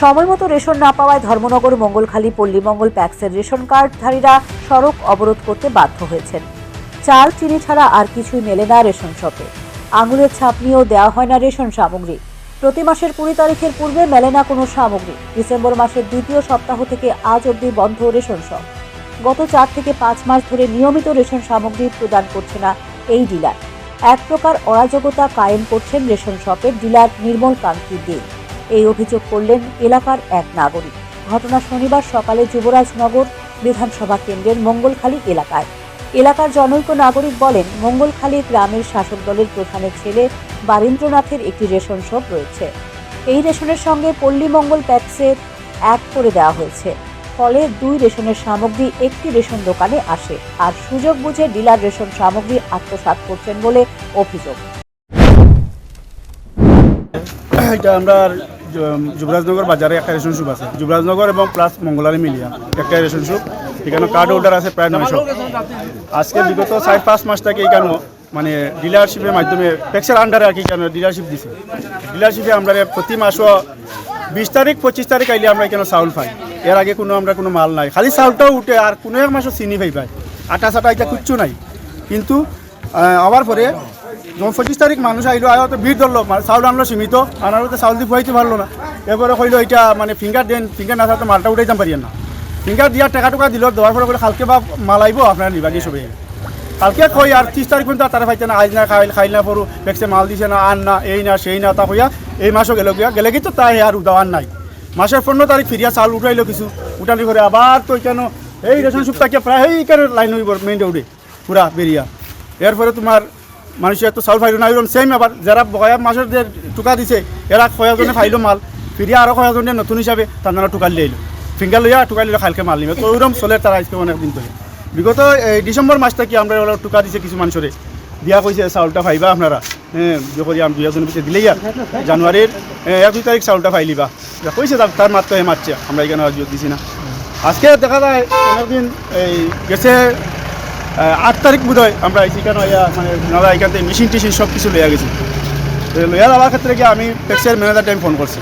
সময় মতো রেশন না পাওয়ায় ধর্মনগর, মঙ্গলখালী, পল্লীমঙ্গল, প্যাক্সের রেশন কার্ডধারীরা সড়ক অবরোধ করতে বাধ্য হয়েছেন। চাল, চিনি ছাড়া আর কিছুই মেলে না রেশন শপে। আঙুলের ছাপ নিয়েও দেওয়া হয় না রেশন সামগ্রী। প্রতি মাসের কুড়ি তারিখের পূর্বে মেলে না কোনো সামগ্রী। ডিসেম্বর মাসের দ্বিতীয় সপ্তাহ থেকে আজ অবধি বন্ধ রেশন শপ। গত চার থেকে পাঁচ মাস ধরে নিয়মিত রেশন সামগ্রী প্রদান করছে না এই ডিলার। এক প্রকার অরাজকতা কায়েম করছেন রেশন শপের ডিলার নির্মল কান্তি দে। এই অভিযোগ করলেন এলাকার এক নাগরিক। ঘটনা শনিবার সকালে যুবরাজনগর বিধানসভা কেন্দ্রের মঙ্গলখালী এলাকায়। এলাকার জনৈক নাগরিক বলেন, মঙ্গলখালী গ্রামের শাসক দলের প্রধানের ছেলে বারীন্দ্রনাথের একটি রেশন শপ রয়েছে। এই রেশনের সঙ্গে পল্লী মঙ্গল প্যাক্সের এক করে দেওয়া হয়েছে। ফলে দুই রেশনের সামগ্রী একটি রেশন দোকানে আসে। আর সুযোগ বুঝে ডিলার রেশন সামগ্রী আত্মসাৎ করছেন বলে অভিযোগ। এটা আমরা যুবরাজনগর বাজারে একটা রেশন শুপ আছে। যুবরাজনগর এবং প্লাস মঙ্গলারি মিলিয়া, একটা রেশন শুপ এখানে কার্ড অর্ডার আছে প্রায় নয়শো। আজকে বিগত চার পাঁচ মাস থেকে এখানে মানে ডিলারশিপের মাধ্যমে ট্যাক্সের আন্ডারে আর কি কেন ডিলারশিপ দিছে। ডিলারশিপে আমরা প্রতি মাসও বিশ তারিখ, পঁচিশ তারিখ আইলে আমরা এখানে চাউল পাই। এর আগে কোনো, আমরা কোনো মাল নাই। খালি চাউলটাও উঠে আর কোনো এক মাসও চিনি পাই পাই আটা চাটা এটা কিচ্ছু নাই। কিন্তু আবার পরে যখন পঁচিশ তারিখ মানুষ আইলো আয়ো তো ভিড় ধরলো চাউল আনলো সীমিত আনার তো চাউল দিয়ে বইতে পারল না। এরপরে কইলো এটা মানে ফিঙ্গার দেন ফিঙ্গার না থাকলে মালটা উঠাইতাম পারি না। ফিঙ্গার দিয়ার টাকা টুকা দিল দেওয়ার পরে বলে কালকে বা মাল আইব আপনার নিবাগি সবাই কালকে কই আর ত্রিশ তারিখ পর্যন্ত তারা পাইতে না আজ না, খাইল খাইল না পড়ু দেখছে মাল দিছে না, আন না, এই না, সেই না, তা কইয়া, এই মাসও গেল গিয়া গেলে কিন্তু তাই আর উদাওয়ার নাই মাসের পনেরো তারিখ ফিরিয়া চাউল উঠাইলো কিছু উঠালি করে আবার তো কেন, এই রেশন সুপ তাকে প্রায় এইখানে লাইন হইব মেইন রোডে পুরা বেরিয়া এরপরে তোমার মানুষের তো চাউল ফাইল না সেম আবার যারা বয়া মাসের যে টুকা দিছে এরা কয়েকজনে ফাইলো মাল ফিরিয়া আরও কয়েকজনে নতুন হিসাবে তারা টুকাল লিয়ে ফিঙ্গার লইয়া টুকা লিলে খালকে মাল নিবে তো ওইরকম চলে তারা আজকে অনেক দিন ধরে বিগত, এই ডিসেম্বর মাস থেকে আমরা ওরা টুকা দিছে কিছু মানুষরে দিয়া কইছে চাউলটা পাইবা আপনারা। হ্যাঁ যে করি আমি দুই হাজার পিছিয়ে দিলেই আর জানুয়ারির এক দুই তারিখ চাউলটা পাইলিবা যা কইছে তার তার মাত্র হে মারছে আমরা এখানে দিছি না। আজকে দেখা যায় অনেকদিন এই গেছে আট তারিখ বোধ হয় আমরা এখানে ইয়া মানে নাদা এখান থেকে মেশিন টেশিন সব কিছু লইয়া গেছি। লইয়া যাওয়ার ক্ষেত্রে কি আমি ট্যাক্সের ম্যানেজারটা আমি ফোন করছি।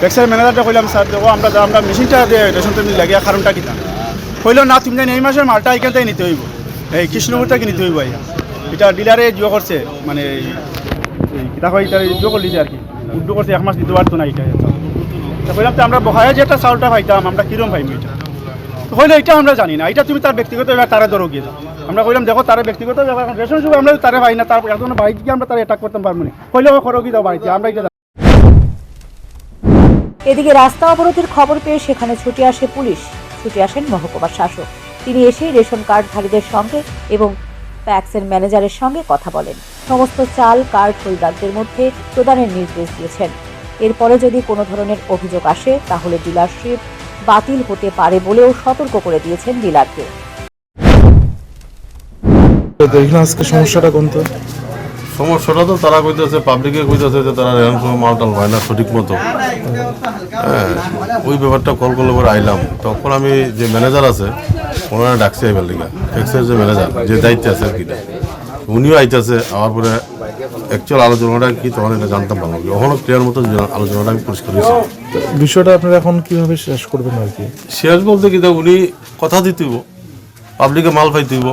ট্যাক্সের ম্যানেজারটা কইলাম, স্যার, দেখো, আমরা আমরা মেশিনটা রেশন তুমি লাগিয়া কারণটা কিনা কইলো, না, তুমি জানি এই মাসের মালটা এখান থেকে নিতে হইব। এই কৃষ্ণপুর থেকে নিতে হইব এটা ডিলারে জিও করছে মানে কিতা হয় এটা জিও করলিছে আর কি। উদ্যোগ করছে, এক মাস দিতে পারতো না এটা কইলাম, তো আমরা বহায় যে একটা চাউলটা পাইতাম, আমরা কিরম পাইম এটা? হইলে এটা আমরা জানি না। এটা তুমি তার ব্যক্তিগত ব্যাপার, তারা ধরো গিয়ে আমরা কইলাম, দেখো, তার ব্যক্তিগত ব্যাপার রেশন হিসেবে আমরা তারে পাই না, তার এখন বাড়িতে গিয়ে আমরা তারা অ্যাটাক করতে পারব না। হইলেও করো কি দাও বাড়িতে, আমরা এটা এদিকে রাস্তা অবরোধের খবর পেয়ে সেখানে ছুটে আসে পুলিশ। ছুটে আসেন মহকুমার শাসক। তিনি এসেই রেশন কার্ডধারীদের সঙ্গে এবং প্যাক্সের ম্যানেজারের সঙ্গে কথা বলেন। সমস্ত চাল কার্ড হোল্ডারদের মধ্যে প্রদানের নির্দেশ দিয়েছেন। এরপরে যদি কোনো ধরনের অভিযোগ আসে, তাহলে ডিলারশিপ বাতিল হতে পারে বলেও সতর্ক করে দিয়েছেন ডিলারকে। আজকে সমস্যাটা কোন তো? সমস্যাটা তো তারা কইতেছে পাবলিকে কইতেছে যে তারা এরকম সময় মালটাল হয় না সঠিক মতো। হ্যাঁ ওই ব্যাপারটা কল করলে পরে আইলাম। তখন আমি যে ম্যানেজার আছে ওনারা ডাকছে এই লিগা। ট্যাক্সের যে ম্যানেজার যে দায়িত্বে আছে আর কি। উনিও আইতেছে আমার পরে অ্যাকচুয়াল আলোচনাটা কি তখন এটা জানতাম পারলাম ওখানে ক্লিয়ার মতো আলোচনাটা আমি পরিষ্কার হয়েছি। বিষয়টা আপনারা এখন কীভাবে শেষ করবেন আর কি? শেষ বলতে কি দেখ উনি কথা দিতেইব পাবলিকে মাল পাইতেইব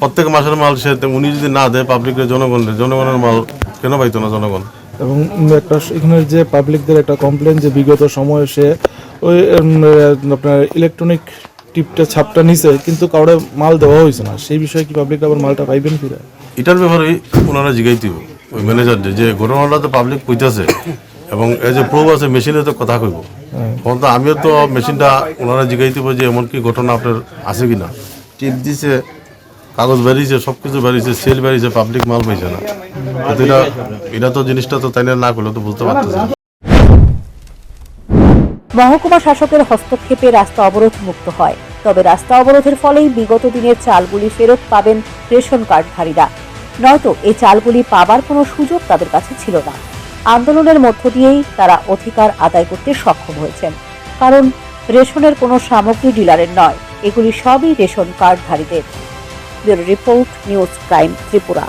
প্রত্যেক মাসের মাল সে উনি যদি না দেয় পাবলিকের জনগণের জনগণের মাল কেন পাইতো না জনগণ? এবং একটা এখানে যে পাবলিকদের একটা কমপ্লেন যে বিগত সময়ে সে ওই আপনার ইলেকট্রনিক টিপটা ছাপটা নিছে কিন্তু কাউরে মাল দেওয়া হয়েছে না। সেই বিষয়ে কি পাবলিক আবার মালটা পাইবেন ফিরে? এটার ব্যাপারে ওনারা জিগাইতেইব ওই ম্যানেজার যে ঘটনাটা তো পাবলিক কইতাছে এবং এই যে প্রুফ আছে মেশিনে তো কথা কইব। তখন তো আমিও তো মেশিনটা ওনারা জিগাইতেইব যে এমন কি ঘটনা আপনার আছে কি না টিপ দিছে কাগজ বেরিয়েছে সব কিছু বেরিয়েছে সেল বেরিয়েছে পাবলিক মাল পাইছে না। কিন্তু এটা এটা তো জিনিসটা তো তাই না করলে তো বুঝতে পারতেছে না। মহকুমা শাসকের হস্তক্ষেপে রাস্তা অবরোধ মুক্ত হয়। তবে রাস্তা অবরোধের ফলেই বিগত দিনের চালগুলি ফেরত পাবেন রেশন কার্ডধারীরা। নয়তো এই চালগুলি পাবার কোনো সুযোগ তাদের কাছে ছিল না। আন্দোলনের মধ্য দিয়েই তারা অধিকার আদায় করতে সক্ষম হয়েছেন। কারণ রেশনের কোনো সামগ্রী ডিলারের নয়, এগুলি সবই ration কার্ডধারীদের। Report, news prime Tripura.